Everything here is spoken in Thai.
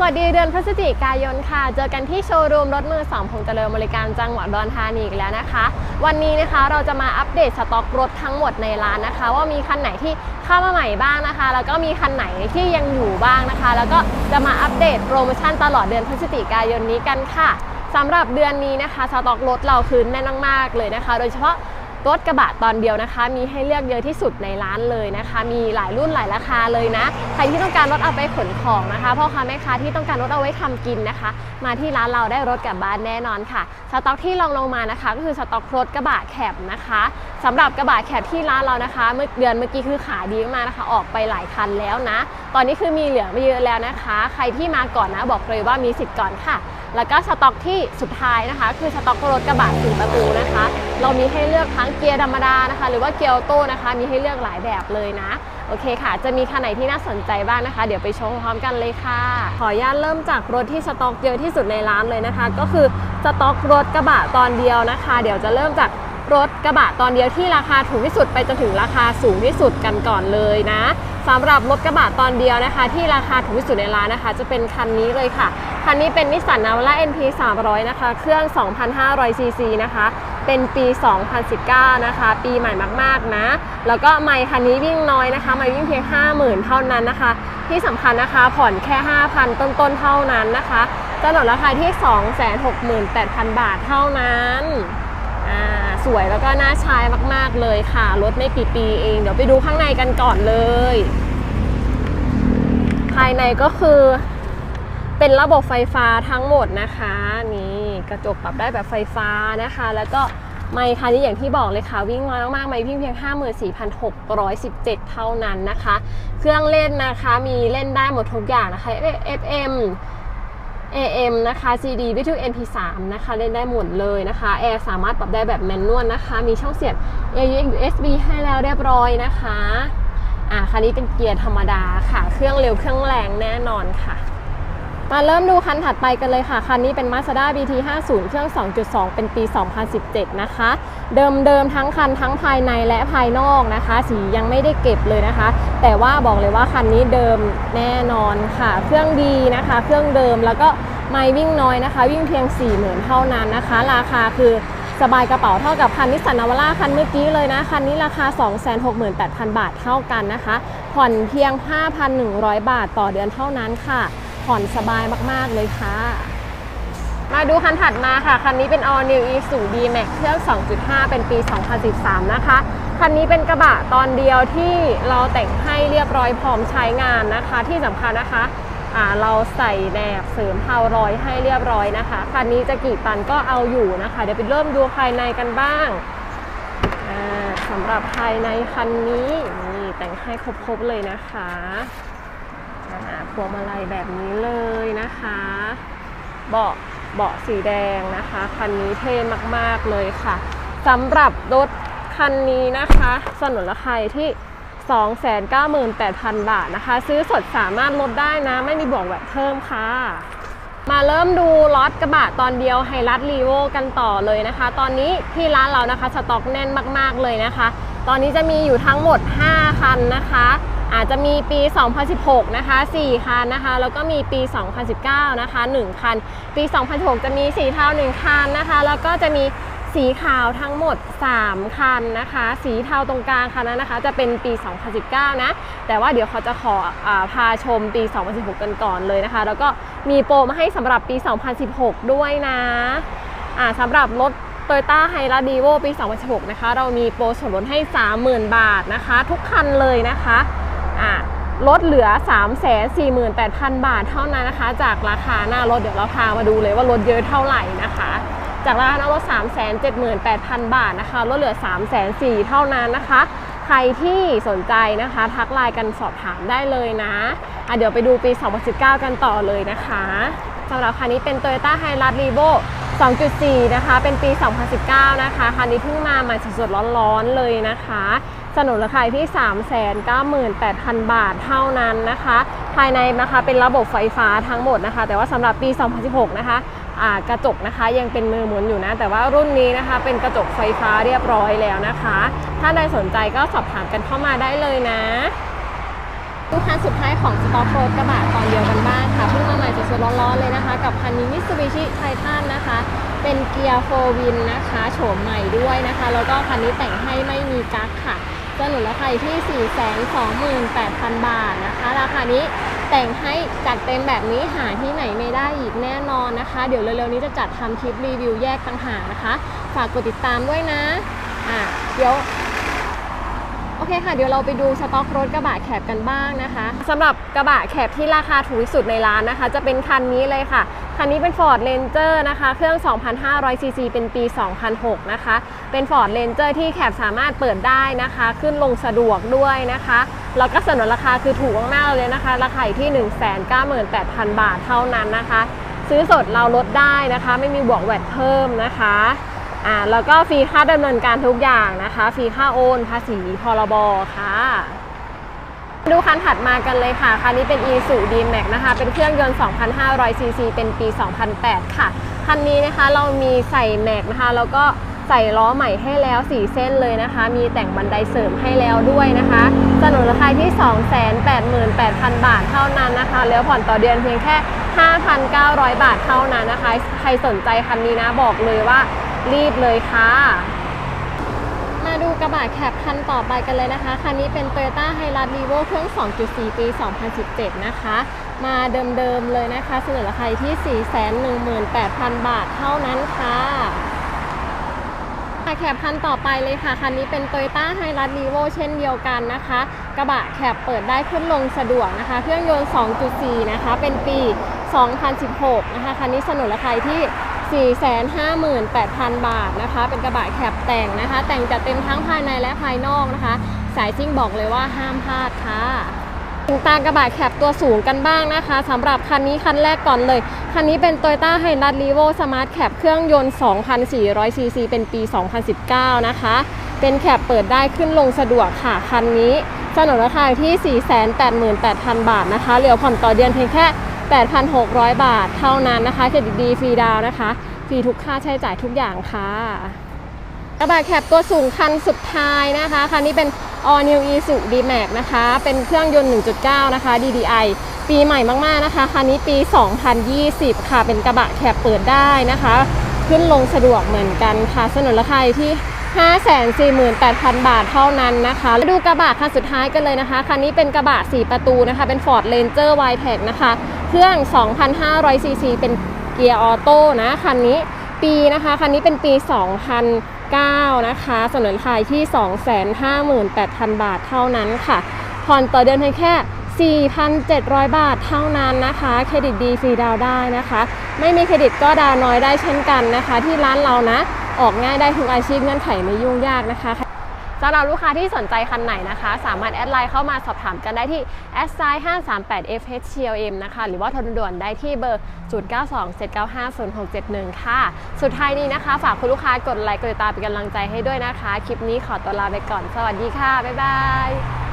สวัสดีเดือนพฤศจิกายนค่ะ เจอกันที่โชว์รูมรถมือสองพงษ์เจริญบริการจังหวัดดอนธานีอีกแล้วนะคะ วันนี้นะคะเราจะมาอัปเดตสต็อกรถทั้งหมดในร้านนะคะ ว่ามีคันไหนที่เข้ามาใหม่บ้างนะคะ แล้วก็มีคันไหนที่ยังอยู่บ้างนะคะ แล้วก็จะมาอัปเดตโปรโมชั่นตลอดเดือนพฤศจิกายนนี้กันค่ะสำหรับเดือนนี้นะคะสต็อกรถเราคือแน่นมากๆเลยนะคะ โดยเฉพาะ รถกระบะตอนเดียวนะคะ มีให้เลือกเยอะที่สุดในร้านเลยนะคะ มีหลายรุ่นหลายราคาเลยนะ ใครที่ต้องการรถเอาไปขนของนะคะพ่อค้าแม่ค้าที่ต้องการรถเอาไว้ทำกินนะคะ มาที่ร้านเราได้รถกลับบ้านแน่นอนค่ะ สต็อกที่ลองลงมานะคะ ก็คือสต็อกรถกระบะแคบนะคะสำหรับกระบะแคบที่ร้านเรานะคะเมื่อเดือนเมื่อกี้คือขายดีมากนะคะ ออกไปหลายคันแล้วนะ ตอนนี้คือมีเหลือไม่เยอะแล้วนะคะ ใครที่มาก่อนนะบอกเลยว่ามีสิทธิ์ก่อนค่ะ แล้วก็สต็อกที่สุดท้ายนะคะ คือสต็อกรถกระบะสี่ประตูนะคะ เรามีให้เลือกทั้งเกียร์ธรรมดานะคะ หรือว่าเกียร์ออโต้นะคะ มีให้เลือกหลายแบบเลยนะ โอเคค่ะ จะมีคันไหนที่น่าสนใจบ้างนะคะ เดี๋ยวไปชมพร้อมกันเลยค่ะ ขออนุญาตเริ่มจากรถที่สต็อกเยอะที่สุดในร้านเลยนะคะ ก็คือสต็อกรถกระบะตอนเดียวนะคะ เดี๋ยวจะเริ่มจาก รถกระบะตอนเดียวที่ราคาถูกที่สุดไปจนถึงราคาสูงที่สุดกันก่อนเลยนะสำหรับรถกระบะตอนเดียวนะคะ ที่ราคาถูกที่สุดในร้านนะคะ จะเป็นคันนี้เลยค่ะ คันนี้เป็นนิสสันนาวาร่า NP 300นะคะ เครื่อง 2,500 ซีซีนะคะ เป็นปี 2019 นะคะ ปีใหม่มากๆนะ แล้วก็ไมค์คันนี้วิ่งน้อยนะคะไมค์วิ่งเพียง 50,000 เท่านั้นนะคะ ที่สำคัญนะคะผ่อนแค่ 5,000 ต้นๆ เท่านั้นนะคะจะหลดราคาที่ 268,000 บาทเท่านั้น สวยแล้วก็น่าใช้มากๆเลยค่ะ รถไม่กี่ปีเอง เดี๋ยวไปดูข้างในกันก่อนเลย ภายในก็คือ เป็นระบบไฟฟ้าทั้งหมดนะคะ นี่กระจกปรับได้แบบไฟฟ้านะคะ แล้วก็ไมค์คันนี้อย่างที่บอกเลยค่ะ วิ่งน้อยมากๆไม่วิ่งเพียง 54,617 เท่านั้นนะคะ เครื่องเล่นนะคะมีเล่นได้หมดทุกอย่างนะคะ FM AM นะคะ CD วิทยุ MP3 นะคะเล่นได้หมดเลยนะคะแอร์สามารถปรับได้แบบแมนนวลนะคะ มีช่องเสียบ AUX USB ให้แล้วเรียบร้อยนะคะ อ่าคันนี้เป็นเกียร์ธรรมดาค่ะ เครื่องเร็วเครื่องแรงแน่นอนค่ะ มาเริ่มดูคันถัดไปกันเลยค่ะ คันนี้เป็น Mazda BT 50 เครื่อง 2.2 เป็นปี 2017 นะคะ เดิมๆทั้งคันทั้งภายในและภายนอกนะคะ สียังไม่ได้เก็บเลยนะคะ แต่ว่าบอกเลยว่าคันนี้เดิมแน่นอนค่ะ เครื่องดีนะคะ เครื่องเดิมแล้วก็ไม่วิ่งน้อยนะคะ วิ่งเพียง 40,000 เท่านั้นนะคะ ราคาคือสบายกระเป๋าเท่ากับคันนิสสันนาวาร่าคันเมื่อกี้เลยนะ คันนี้ราคา 268,000 บาทเท่ากันนะคะ ผ่อนเพียง 5,100 บาทต่อเดือนเท่านั้นค่ะ ผ่อนสบายมากๆเลยค่ะ มาดูคันถัดมาค่ะ คันนี้เป็น All New Isuzu D-Max เครื่อง 2.5 เป็นปี 2013 นะคะ คันนี้เป็นกระบะตอนเดียวที่เราแต่งให้เรียบร้อยพร้อมใช้งานนะคะ ที่สำคัญนะคะเราใส่แหนบเสริมพาวรอยให้เรียบร้อยนะคะ คันนี้จะกี่ตันก็เอาอยู่นะคะ เดี๋ยวไปเริ่มดูภายในกันบ้างสำหรับภายในคันนี้นี่แต่งให้ครบๆเลยนะคะ พวงมาลัยแบบนี้เลยนะคะ เบาะเบาะสีแดงนะคะ คันนี้เท่มากๆเลยค่ะสำหรับรถคันนี้นะคะสนุนราคาอยู่ที่ 298,000 บาทนะคะ ซื้อสดสามารถลดได้นะ ไม่มีบวกแบบเพิ่มค่ะ มาเริ่มดูล็อตกระบะตอนเดียวไฮรัตรีโวกันต่อเลยนะคะ ตอนนี้ที่ร้านเรานะคะสต็อกแน่นมากๆเลยนะคะ ตอนนี้จะมีอยู่ทั้งหมด 5 คันนะคะ อาจจะมีปี 2016 นะคะ 4 คันนะคะ แล้วก็มีปี 2019 นะคะ 1 คัน ปี 2016 จะมีสีเทา 1 คันนะคะ แล้วก็จะมีสีขาวทั้งหมด 3 คันนะคะ สีเทาตรงกลางคันนั้นนะคะ จะเป็นปี 2019 นะ แต่ว่าเดี๋ยวเขาจะขออพาชมปี 2016 กันก่อนเลยนะคะ แล้วก็มีโปรมาให้สำหรับปี 2016 ด้วยนะสำหรับรถโตโยต้าไฮรัดีโวปี 2016 นะคะ เรามีโปรส่วนลดให้ 30,000 บาทนะคะ ทุกคันเลยนะคะ อะลดเหลือ 348,000 บาทเท่านั้นนะคะ จากราคาหน้ารถเดี๋ยวเราพามาดูเลยว่าลดเยอะเท่าไหร่นะคะ จากราคาหน้ารถ 378,000 บาทนะคะลดเหลือ 304,000เท่านั้นนะคะ ใครที่สนใจนะคะ ทักไลน์กันสอบถามได้เลยนะะเดี๋ยวไปดูปี 2019 กันต่อเลยนะคะสำหรับคันนี้เป็น Toyota h i l u x r e v o 2.4 นะคะ เป็นปี 2019 นะคะ คันนี้เพิ่งมาใหม่สดๆร้อนๆเลยนะคะสนุนราคาที่ 398,000 บาทเท่านั้นนะคะ ภายในนะคะเป็นระบบไฟฟ้าทั้งหมดนะคะ แต่ว่าสำหรับปี 2016 นะคะกระจกนะคะยังเป็นมือหมุนอยู่นะ แต่ว่ารุ่นนี้นะคะ เป็นกระจกไฟฟ้าเรียบร้อยแล้วนะคะ ถ้าใดสนใจก็สอบถามกันเข้ามาได้เลยนะ ลูกค้าสุดท้ายของสต็อกโรดกระบะตอนเดียวกันบ้างค่ะเพิ่งมาใหม่สดๆร้อนๆเลยนะคะ กับคันนี้ Mitsubishi Titan นะคะ เป็นเกียร์โฟวินนะคะโฉมใหม่ด้วยนะคะ แล้วก็คันนี้แต่งให้ไม่มีกั๊กค่ะจะหนุนราคาอยู่ที่ 428,000 บาทนะคะ ราคานี้แต่งให้จัดเต็มแบบนี้หาที่ไหนไม่ได้อีกแน่นอนนะคะ เดี๋ยวเร็วๆนี้จะจัดทำคลิปรีวิวแยกต่างหากนะคะ ฝากกดติดตามด้วยนะอะเดี๋ยว เคค่ะ เดี๋ยวเราไปดูสต็อกรถกระบะแคบกันบ้างนะคะสำหรับกระบะแคบที่ราคาถูกที่สุดในร้านนะคะ จะเป็นคันนี้เลยค่ะ คันนี้เป็น Ford Ranger นะคะ เครื่อง 2,500 ซีซีเป็นปี 2006 นะคะ เป็น Ford Ranger ที่แคบสามารถเปิดได้นะคะ ขึ้นลงสะดวกด้วยนะคะ แล้วก็สนนราคาคือถูกมากๆเลยนะคะ ราคาอยู่ที่ 198,000 บาทเท่านั้นนะคะ ซื้อสดเราลดได้นะคะ ไม่มีบวกแวดเพิ่มนะคะ อ่าแล้วก็ฟรีค่าดำเนินการทุกอย่างนะคะฟรีค่าโอน ภาษีพรบค่ะ ดูคันถัดมากันเลยค่ะ คันนี้เป็น e s u d m a x นะคะ เป็นเครื่องยนต์ 2,500 ซีซี เป็นปี 2008 ค่ะ คันนี้นะคะเรามีใส่แม็กนะคะ แล้วก็ใส่ล้อใหม่ให้แล้ว 4 เส้นเลยนะคะ มีแต่งบันไดเสริมให้แล้วด้วยนะคะสนุนราคาที่ 288,000 บาทเท่านั้นนะคะ แล้วผ่อนต่อเดือนเพียงแค่ 5,900 บาทเท่านั้นนะคะ ใครสนใจคันนี้นะบอกเลยว่า รีบเลยค่ะ มาดูกระบะแคปคันต่อไปกันเลยนะคะ คันนี้เป็น Toyota h i l u x r e v o เครื่อง 2.4 ปี 2017 นะคะ มาเดิมๆเลยนะคะ เสนอราคาที่ 418,000 บาทเท่านั้นค่ะแคปคันต่อไปเลยค่ะ คันนี้เป็น Toyota h i l u x r e v o เช่นเดียวกันนะคะ กระบะแคปเปิดได้ขึ้นลงสะดวกนะคะ เครื่องยนต์ 2.4 นะคะ เป็นปี 2016 นะคะ คันนี้สนุนราคาที่ 458,000 บาทนะคะ เป็นกระบะแคปแต่งนะคะ แต่งจัดเต็มทั้งภายในและภายนอกนะคะ สายซิ่งบอกเลยว่าห้ามพลาดค่ะถึงตากระบะแคปตัวสูงกันบ้างนะคะสำหรับคันนี้คันแรกก่อนเลย คันนี้เป็น Toyota h i l u x r e v o Smart Cap เครื่องยนต์ 2,400 ซีซีเป็นปี 2019 นะคะ เป็นแคปเปิดได้ขึ้นลงสะดวกค่ะ คันนี้สนนราคาที่ 488,000 บาทนะคะ เหลือผ่อนต่อเดือนเพียงแค่ 8,600 บาทเท่านั้นนะคะเครดิตดีฟรีดาวนะคะ ฟรีทุกค่าใช้จ่ายทุกอย่างค่ะกระบะแคปตัวสูงคันสุดท้ายนะคะคันนี้เป็น All New Isuzu D-Max นะคะ เป็นเครื่องยนต์ 1.9 นะคะ DDI ปีใหม่มาก ๆ นะคะ คันนี้ปี 2020 ค่ะ เป็นกระบะแคปเปิดได้นะคะ ขึ้นลงสะดวกเหมือนกันค่ะสนุนราคาที่ 548,000 บาทเท่านั้นนะคะมาดูกระบะคันสุดท้ายกันเลยนะคะ คันนี้เป็นกระบะ 4 ประตูนะคะ เป็น Ford Ranger Wildtrak นะคะ เครื่อง 2,500ซีซีเป็นเกียร์ออโต้นะคันนี้ปีนะคะคันนี้เป็นปี 2009 นะคะสนุนราคาที่ 258,000 บาทเท่านั้นค่ะผ่อนต่อเดือนเพียงแค่ 4,700 บาทเท่านั้นนะคะ เครดิตดีฟรีดาวได้นะคะ ไม่มีเครดิตก็ดาวน์น้อยได้เช่นกันนะคะ ที่ร้านเรานะ ออกง่ายได้ทุกอาชีพเงื่อนไขไม่ยุ่งยากนะคะ สำหรับลูกค้าที่สนใจคันไหนนะคะ สามารถแอดไลน์เข้ามาสอบถามกันได้ที่ s i 538 FHCLM นะคะ หรือว่าโทรด่วนได้ที่เบอร์ 0927950671 ค่ะ สุดท้ายนี้นะคะ ฝากคุณลูกค้ากดไลค์กดติดตามเป็นกำลังใจให้ด้วยนะคะ คลิปนี้ขอตัวลาไปก่อน สวัสดีค่ะ บ๊ายบาย